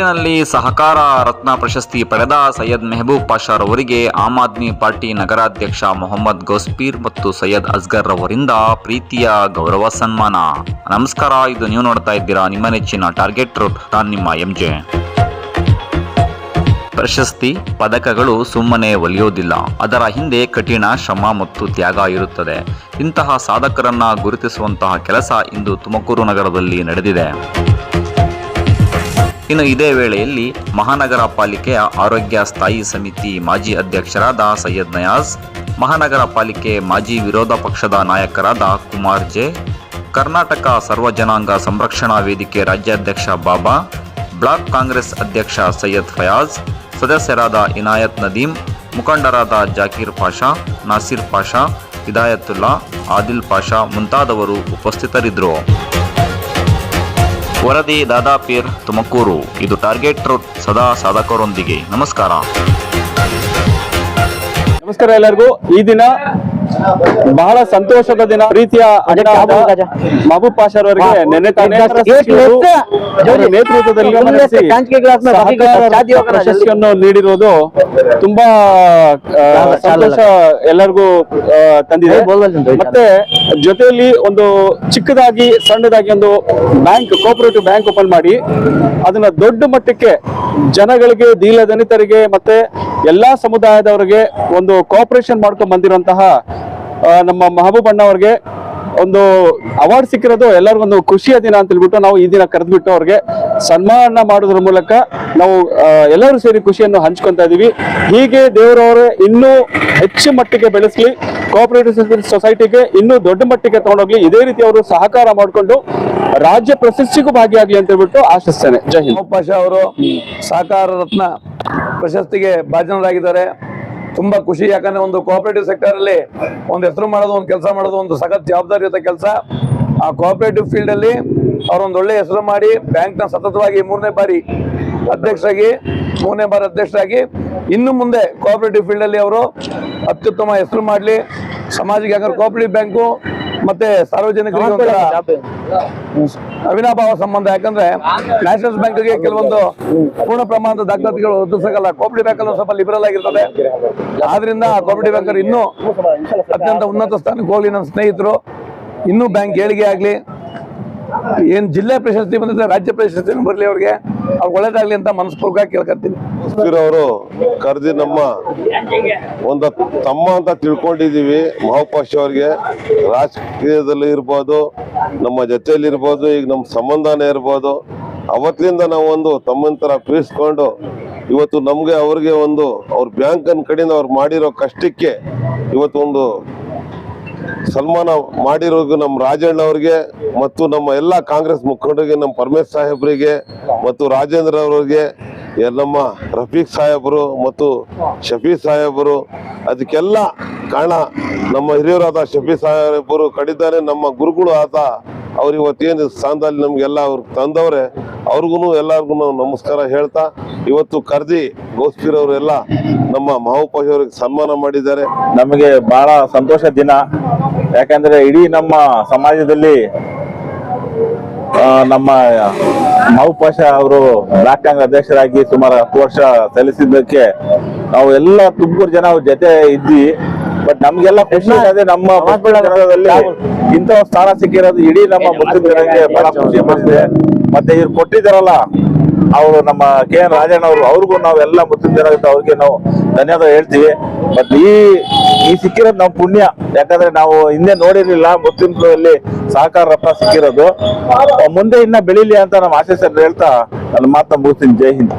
ತುಮಕೂರಿನಲ್ಲಿ ಸಹಕಾರ ರತ್ನ ಪ್ರಶಸ್ತಿ ಪಡೆದ ಸೈಯದ್ ಮೆಹಬೂಬ್ ಪಾಷಾರವರಿಗೆ ಆಮ್ ಆದ್ಮಿ ಪಾರ್ಟಿ ನಗರಾಧ್ಯಕ್ಷ ಮೊಹಮ್ಮದ್ ಗೋಸ್ಪೀರ್ ಮತ್ತು ಸೈಯದ್ ಅಸ್ಗರ್ ರವರಿಂದ ಪ್ರೀತಿಯ ಗೌರವ ಸನ್ಮಾನ. ನಮಸ್ಕಾರ, ಇದು ನೀವು ನೋಡ್ತಾ ಇದ್ದೀರಾ ನಿಮ್ಮ ನೆಚ್ಚಿನ ಟಾರ್ಗೆಟ್ ನಾನು ನಿಮ್ಮ ಎಂಜೆ ಪ್ರಶಸ್ತಿ ಪದಕಗಳು ಸುಮ್ಮನೆ ಒಲಿಯೋದಿಲ್ಲ, ಅದರ ಹಿಂದೆ ಕಠಿಣ ಶ್ರಮ ಮತ್ತು ತ್ಯಾಗ ಇರುತ್ತದೆ. ಇಂತಹ ಸಾಧಕರನ್ನ ಗುರುತಿಸುವಂತಹ ಕೆಲಸ ಇಂದು ತುಮಕೂರು ನಗರದಲ್ಲಿ ನಡೆದಿದೆ. ಇನ್ನು ಇದೇ ವೇಳೆಯಲ್ಲಿ ಮಹಾನಗರ ಪಾಲಿಕೆಯ ಆರೋಗ್ಯ ಸ್ಥಾಯಿ ಸಮಿತಿ ಮಾಜಿ ಅಧ್ಯಕ್ಷರಾದ ಸೈಯದ್ ನಯಾಜ್, ಮಹಾನಗರ ಪಾಲಿಕೆ ಮಾಜಿ ವಿರೋಧ ಪಕ್ಷದ ನಾಯಕರಾದ ಕುಮಾರ್ ಜೆ, ಕರ್ನಾಟಕ ಸರ್ವಜನಾಂಗ ಸಂರಕ್ಷಣಾ ವೇದಿಕೆ ರಾಜ್ಯಾಧ್ಯಕ್ಷ ಬಾಬಾ, ಬ್ಲಾಕ್ ಕಾಂಗ್ರೆಸ್ ಅಧ್ಯಕ್ಷ ಸೈಯದ್ ಫಯಾಜ್, ಸದಸ್ಯರಾದ ಇನಾಯತ್ ನದೀಂ ಮುಖಂಡರಾದ ಜಾಕೀರ್ ಪಾಷಾ, ನಾಸಿರ್ ಪಾಷಾ, ಹಿದಾಯತುಲ್ಲಾ, ಆದಿಲ್ ಪಾಷಾ ಮುಂತಾದವರು ಉಪಸ್ಥಿತರಿದ್ದರು. ವರದಿ ದಾದಾಪೀರ್ ತುಮಕೂರು. ಇದು ಟಾರ್ಗೆಟ್ ರೂಟ್ ಸದಾ ಸಾಧಕರೊಂದಿಗೆ. ನಮಸ್ಕಾರ. ನಮಸ್ಕಾರ ಎಲ್ಲರಿಗೂ. ಈ ದಿನ ಬಹಳ ಸಂತೋಷದ ದಿನ. ಪ್ರೀತಿಯ ಮಹಬೂಬ್ ಪಾಷಾರ್ ಅವರಿಗೆ ನೆನ್ನೆ ನೇತೃತ್ವದಲ್ಲಿ ಪ್ರಶಸ್ತಿಯನ್ನು ನೀಡಿರುವುದು ತುಂಬಾ ಸಂತೋಷ ಎಲ್ಲರಿಗೂ ತಂದಿದೆ. ಮತ್ತೆ ಜೊತೆಯಲ್ಲಿ ಒಂದು ಚಿಕ್ಕದಾಗಿ ಸಣ್ಣದಾಗಿ ಒಂದು ಬ್ಯಾಂಕ್ ಕೋಪರೇಟಿವ್ ಬ್ಯಾಂಕ್ ಓಪನ್ ಮಾಡಿ ಅದನ್ನ ದೊಡ್ಡ ಮಟ್ಟಕ್ಕೆ ಜನಗಳಿಗೆ ದೀಲ ದಲಿತರಿಗೆ ಮತ್ತೆ ಎಲ್ಲಾ ಸಮುದಾಯದವರಿಗೆ ಒಂದು ಕೋಪರೇಷನ್ ಮಾಡ್ಕೊಂಡ್ ಬಂದಿರುವಂತಹ ನಮ್ಮ ಮಹಬೂಬ್ ಅಣ್ಣ ಅವ್ರಿಗೆ ಒಂದು ಅವಾರ್ಡ್ ಸಿಕ್ಕಿರೋದು ಎಲ್ಲರಿಗೂ ಒಂದು ಖುಷಿಯ ದಿನ ಅಂತ ಹೇಳ್ಬಿಟ್ಟು ನಾವು ಈ ದಿನ ಕರೆದ್ಬಿಟ್ಟು ಅವ್ರಿಗೆ ಸನ್ಮಾನ ಮಾಡೋದ್ರ ಮೂಲಕ ನಾವು ಎಲ್ಲರೂ ಸೇರಿ ಖುಷಿಯನ್ನು ಹಂಚ್ಕೊತಾ ಇದೀವಿ. ಹೀಗೆ ದೇವರವರು ಇನ್ನೂ ಹೆಚ್ಚು ಮಟ್ಟಿಗೆ ಬೆಳೆಸಲಿ ಕೋಆಪರೇಟಿವ್ ಸೊಸೈಟಿಗೆ ಇನ್ನೂ ದೊಡ್ಡ ಮಟ್ಟಿಗೆ ತಗೊಂಡೋಗ್ಲಿ, ಇದೇ ರೀತಿ ಅವರು ಸಹಕಾರ ಮಾಡಿಕೊಂಡು ರಾಜ್ಯ ಪ್ರಶಸ್ತಿಗೂ ಭಾಗಿಯಾಗಲಿ ಅಂತ ಹೇಳ್ಬಿಟ್ಟು ಆಶಿಸ್ತೇನೆ. ಜೈ ಹಿಂದ್. ಅವರು ಸಹಕಾರ ರತ್ನ ಪ್ರಶಸ್ತಿಗೆ ಭಾಜನರಾಗಿದ್ದಾರೆ. ತುಂಬಾ ಖುಷಿ. ಯಾಕಂದ್ರೆ ಒಂದು ಕೋಆಪರೇಟಿವ್ ಸೆಕ್ಟರ್ ಅಲ್ಲಿ ಒಂದು ಹೆಸರು ಮಾಡೋದು ಒಂದು ಕೆಲಸ ಮಾಡೋದು ಒಂದು ಸಖತ್ ಜವಾಬ್ದಾರಿಯುತ ಕೆಲಸ. ಆ ಕೋಆಪರೇಟಿವ್ ಫೀಲ್ಡ್ ಅಲ್ಲಿ ಅವರೊಂದು ಒಳ್ಳೆ ಹೆಸರು ಮಾಡಿ ಬ್ಯಾಂಕ್ನ ಸತತವಾಗಿ ಮೂರನೇ ಬಾರಿ ಅಧ್ಯಕ್ಷರಾಗಿ ಮೂರನೇ ಬಾರಿ ಅಧ್ಯಕ್ಷರಾಗಿ ಇನ್ನು ಮುಂದೆ ಕೋಆಪರೇಟಿವ್ ಫೀಲ್ಡ್ ಅಲ್ಲಿ ಅವರು ಅತ್ಯುತ್ತಮ ಹೆಸರು ಮಾಡಲಿ. ಸಮಾಜಕ್ಕೆ ಯಾಕಂದ್ರೆ ಕೋಆಪರೇಟಿವ್ ಬ್ಯಾಂಕು ಮತ್ತೆ ಸಾರ್ವಜನಿಕರಿಗೆ ಅವಿನಾಭಾವ ಸಂಬಂಧ, ಯಾಕಂದ್ರೆ ನ್ಯಾಷನಲ್ ಬ್ಯಾಂಕ್ಗೆ ಕೆಲವೊಂದು ಪೂರ್ಣ ಪ್ರಮಾಣದ ದಾಖಲಾತಿಗಳು ಒದಗಿಸಲ್ಲ ಕೋಪರೇಟಿವ್ ಬ್ಯಾಂಕ್ ಅಲ್ಲೂ ಸ್ವಲ್ಪ ಲಿಬರಲ್ ಆಗಿರ್ತದೆ. ಆದ್ರಿಂದ ಕೋಪರೇಟಿವ್ ಬ್ಯಾಂಕ್ ಇನ್ನೂ ಅತ್ಯಂತ ಉನ್ನತ ಸ್ಥಾನಕ್ಕೆ ಹೋಗ್ಲಿ ನನ್ನ ಸ್ನೇಹಿತರು. ಇನ್ನೂ ಬ್ಯಾಂಕ್ ಏಳಿಗೆ ಆಗ್ಲಿ. ಏನ್ ಜಿಲ್ಲಾ ಪ್ರಶಸ್ತಿ ಬಂದಿದೆ, ರಾಜ್ಯ ಪ್ರಶಸ್ತಿ ಬರಲಿ ಅವ್ರಿಗೆ? ಅವ್ರು ಒಳ್ಳೇದಾಗ್ಲಿ ಅಂತ ಮನಸ್ಪೂರ್ವಕ ಕೇಳ್ಕೊತೀನಿ ಅವರು ಕರೆದಿ ನಮ್ಮ ಒಂದು ತಮ್ಮ ಅಂತ ತಿಳ್ಕೊಂಡಿದೀವಿ ಮಹಾಪಾಶ ಅವ್ರಿಗೆ ರಾಜಕೀಯದಲ್ಲಿ ಇರ್ಬೋದು, ನಮ್ಮ ಜೊತೆಯಲ್ಲಿ ಇರ್ಬೋದು, ಈಗ ನಮ್ಮ ಸಂಬಂಧನೇ ಇರ್ಬೋದು. ಅವತ್ತಿಂದ ನಾವು ಒಂದು ತಮ್ಮನ ಥರ ಪ್ರೀಸ್ಕೊಂಡು ಇವತ್ತು ನಮಗೆ ಅವ್ರಿಗೆ ಒಂದು ಅವ್ರ ಬ್ಯಾಂಕನ್ ಕಡೆಯಿಂದ ಅವ್ರು ಮಾಡಿರೋ ಕಷ್ಟಕ್ಕೆ ಇವತ್ತು ಒಂದು ಸನ್ಮಾನ ಮಾಡಿರೋದು ನಮ್ಮ ರಾಜಣ್ಣ ಅವ್ರಿಗೆ ಮತ್ತು ನಮ್ಮ ಎಲ್ಲ ಕಾಂಗ್ರೆಸ್ ಮುಖಂಡರಿಗೆ, ನಮ್ಮ ಪರಮೇಶ್ ಸಾಹೇಬ್ರಿಗೆ ಮತ್ತು ರಾಜೇಂದ್ರ ಅವರಿಗೆ ನಮ್ಮ ರಫೀಕ್ ಸಾಹೇಬರು ಮತ್ತು ಶಫೀ ಸಾಹೇಬರು. ಅದಕ್ಕೆಲ್ಲ ಕಾರಣ ನಮ್ಮ ಹಿರಿಯರಾದ ಶಫೀ ಸಾಹೇಬರು ಕಡಿದಾರೆ ನಮ್ಮ ಗುರುಗಳು ಆತ ಅವ್ರು ಇವತ್ತೇನು ಸ್ಥಾನದಲ್ಲಿ ನಮ್ಗೆಲ್ಲ, ಅವ್ರು ತಂದವ್ರೆ ಅವ್ರಿಗೂ ಎಲ್ಲರಿಗೂ ನಾವು ನಮಸ್ಕಾರ ಹೇಳ್ತಾ, ಇವತ್ತು ಕರ್ದಿ ಗೋಸ್ಪೀರ್ ಅವರೆಲ್ಲ ನಮ್ಮ ಮಹೋಪಾಶ್ ಅವ್ರಿಗೆ ಸನ್ಮಾನ ಮಾಡಿದ್ದಾರೆ. ನಮಗೆ ಬಹಳ ಸಂತೋಷ ದಿನ. ಯಾಕಂದ್ರೆ ಇಡೀ ನಮ್ಮ ಸಮಾಜದಲ್ಲಿ ನಮ್ಮ ಮಹಪಾಷ ಅವರು ಬ್ಲಾಕ್ ಅಧ್ಯಕ್ಷರಾಗಿ ಸುಮಾರು ಹತ್ತು ವರ್ಷ ಸಲ್ಲಿಸಿದ್ದಕ್ಕೆ ನಾವು ಎಲ್ಲ ತುಮಕೂರು ಜನ ಅವ್ರ ಜೊತೆ ಇದ್ವಿ. ಬಟ್ ನಮ್ಗೆಲ್ಲ ಖುಷಿ ಅದೇ ನಮ್ಮ ಜನಾಂಗದಲ್ಲಿ ಇಂಥ ಸ್ಥಾನ ಸಿಕ್ಕಿರೋದು ಇಡೀ ನಮ್ಮ ಮುಸ್ಲಿಂ ಬಹಳ ಖುಷಿ ಬಂದಿದೆ ಮತ್ತೆ ಇವ್ರು ಕೊಟ್ಟಿದ್ದಾರಲ್ಲ ಅವರು ನಮ್ಮ ಕೆ ಎನ್ ರಾಜಣ್ಣ ಅವರು ಅವ್ರಿಗೂ ನಾವೆಲ್ಲ ಮುಸ್ಲಿಂ ಜನ ಅವ್ರಿಗೆ ನಾವು ಧನ್ಯವಾದ ಹೇಳ್ತೀವಿ. ಬಟ್ ಈ ಈ ಸಿಕ್ಕಿರೋದು ನಾವು ಪುಣ್ಯ. ಯಾಕಂದ್ರೆ ನಾವು ಹಿಂದೆ ನೋಡಿರ್ಲಿಲ್ಲ ಮುಸ್ಲಿಂಗಳಲ್ಲಿ ಸಹಕಾರ ರತ್ನ ಸಿಕ್ಕಿರೋದು. ಮುಂದೆ ಇನ್ನ ಬೆಳಿಲಿ ಅಂತ ನಮ್ಮ ಆಶೀಸ್ ಹೇಳ್ತಾ ನನ್ನ ಮಾತ ಮುಗಿಸ್ತೀನಿ. ಜೈ ಹಿಂದ್.